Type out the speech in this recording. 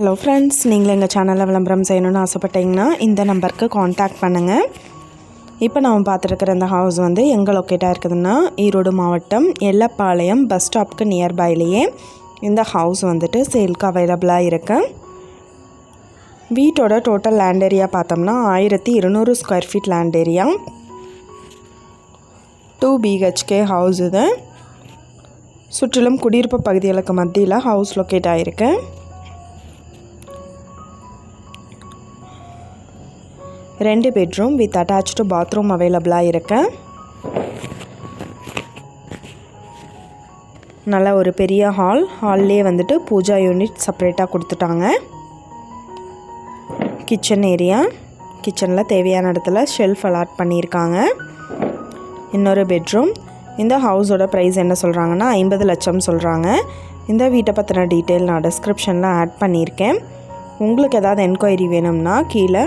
Hello friends நீங்கள் எங்கள் சேனலில் விளம்பரம் செய்யணும்னு ஆசைப்பட்டீங்கன்னா இந்த நம்பருக்கு காண்டாக்ட் பண்ணுங்கள் இப்போ நம்ம பார்த்துருக்குற இந்த ஹவுஸ் வந்து எங்கே லொக்கேட்டாக இருக்குதுன்னா ஈரோடு மாவட்டம் எல்லப்பாளையம் பஸ் ஸ்டாப்க்கு நியர்பைலேயே இந்த ஹவுஸ் வந்துட்டு சேல்க்கு அவைலபிளாக இருக்கு. வீட்டோட டோட்டல் லேண்ட் ஏரியா பார்த்தோம்னா ஆயிரத்தி இருநூறு square feet land area two BHK house இது. சுற்றிலும் குடியிருப்பு பகுதிகளுக்கு மத்தியில் ஹவுஸ் லொக்கேட் ஆகிருக்கு ரெண்டு பெட்ரூம் வித் அட்டாச்டு பாத்ரூம் அவைலபிளாக இருக்கு. நல்ல ஒரு பெரிய ஹால். ஹால்லே வந்துட்டு பூஜா யூனிட் செப்பரேட்டாக கொடுத்துட்டாங்க. Kitchen area. கிச்சனில் தேவையான இடத்துல ஷெல்ஃப் அலாட் பண்ணியிருக்காங்க. இன்னொரு பெட்ரூம். இந்த ஹவுஸோட ப்ரைஸ் என்ன சொல்கிறாங்கன்னா ஐம்பது லட்சம் சொல்கிறாங்க இந்த வீட்டை பற்றின டீட்டெயில் நான் டிஸ்கிரிப்ஷனில் ஆட் பண்ணியிருக்கேன். உங்களுக்கு ஏதாவது என்கொயரி வேணும்னா கீழே